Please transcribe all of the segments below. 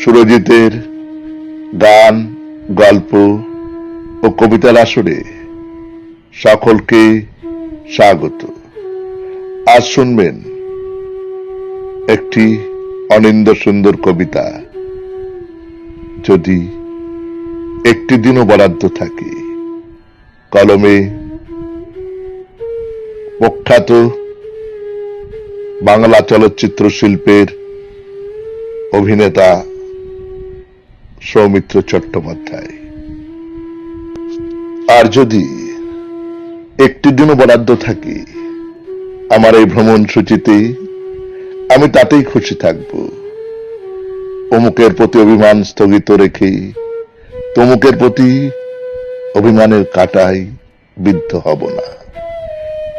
সুরজিতের গান, গল্প ও কবিতার আসরে সকলকে স্বাগত। আজ শুনবেন একটি অনিন্দ সুন্দর কবিতা। যদি একটি দিনও বরাদ্দ থাকে, কলমে প্রখ্যাত বাংলা চলচ্চিত্র শিল্পের অভিনেতা সৌমিত্র চট্টোপাধ্যায়। আর যদি একটি দিনও বরাদ্দ থাকে আমার এই ভ্রমণ সূচিতে, আমি তাতেই খুশি থাকব। অমুকের প্রতি অভিমান স্থগিত রেখে তমুকের প্রতি অভিমানের কাটায় বিদ্ধ হব না।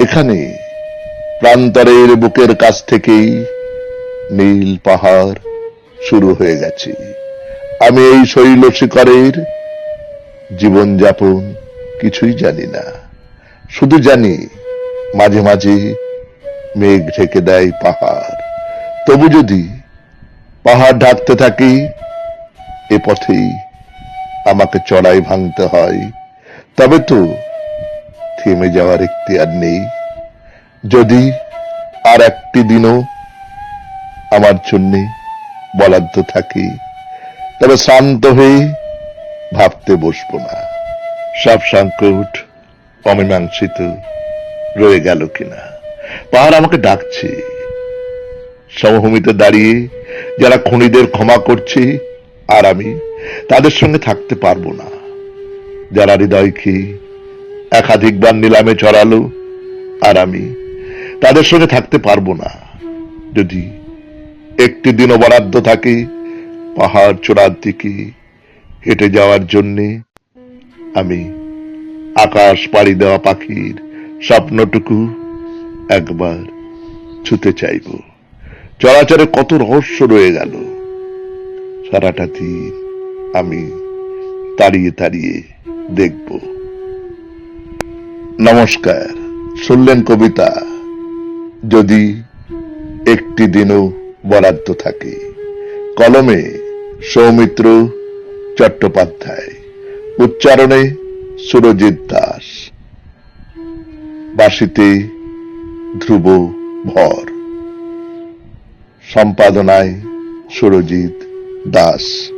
এখানে প্রান্তরের বুকের কাছ থেকেই নীল পাহাড় শুরু হয়ে গেছে। আমি এই শৈল শিখরের জীবনযাপন কিছুই জানি না। শুধু জানি, মাঝে মাঝে মেঘ ঢেকে দেয় পাহাড়। তবু যদি পাহাড় ঢাকতে থাকি, এ পথেই আমাকে চড়াই ভাঙতে হয়। তবে তো থেমে যাওয়ার একটি আর নেই। যদি আর একটি দিনও আমার জন্যে বরাদ্দ থাকে, তবে শান্ত হয়ে ভাবতে বসবো না। সব সংকট অমীমাংসিত রয়ে গেল কিনা। পাহাড় আমাকে ডাকছে। সমভূমিতে দাঁড়িয়ে যারা খুনিদের ক্ষমা করছে, আর আমি তাদের সঙ্গে থাকতে পারব না। যারা হৃদয়কে একাধিকবার নিলামে চড়ালো আর আমি তাদের সঙ্গে থাকতে পারব না। যদি একটি দিনও বরাদ্দ থাকে, পাহাড় চূড়ার দিকে হেঁটে যাওয়ার জন্যে আমি আকাশ পাড়ি দেওয়া পাখির স্বপ্নটুকু একবার ছুতে চাইব। চলাচলে কত রহস্য রয়ে গেল। সারাটা দিন আমি তাড়িয়ে তাড়িয়ে দেখব। নমস্কার, শুনলেন কবিতা। যদি একটি দিনও বরাদ্দ থাকে। কলমে সৌমিত্র চট্টোপাধ্যায়। উচ্চারণে সুরজিৎ দাস। বাসিতে ধ্রুব ভর। সম্পাদনায় সুরজিৎ দাস।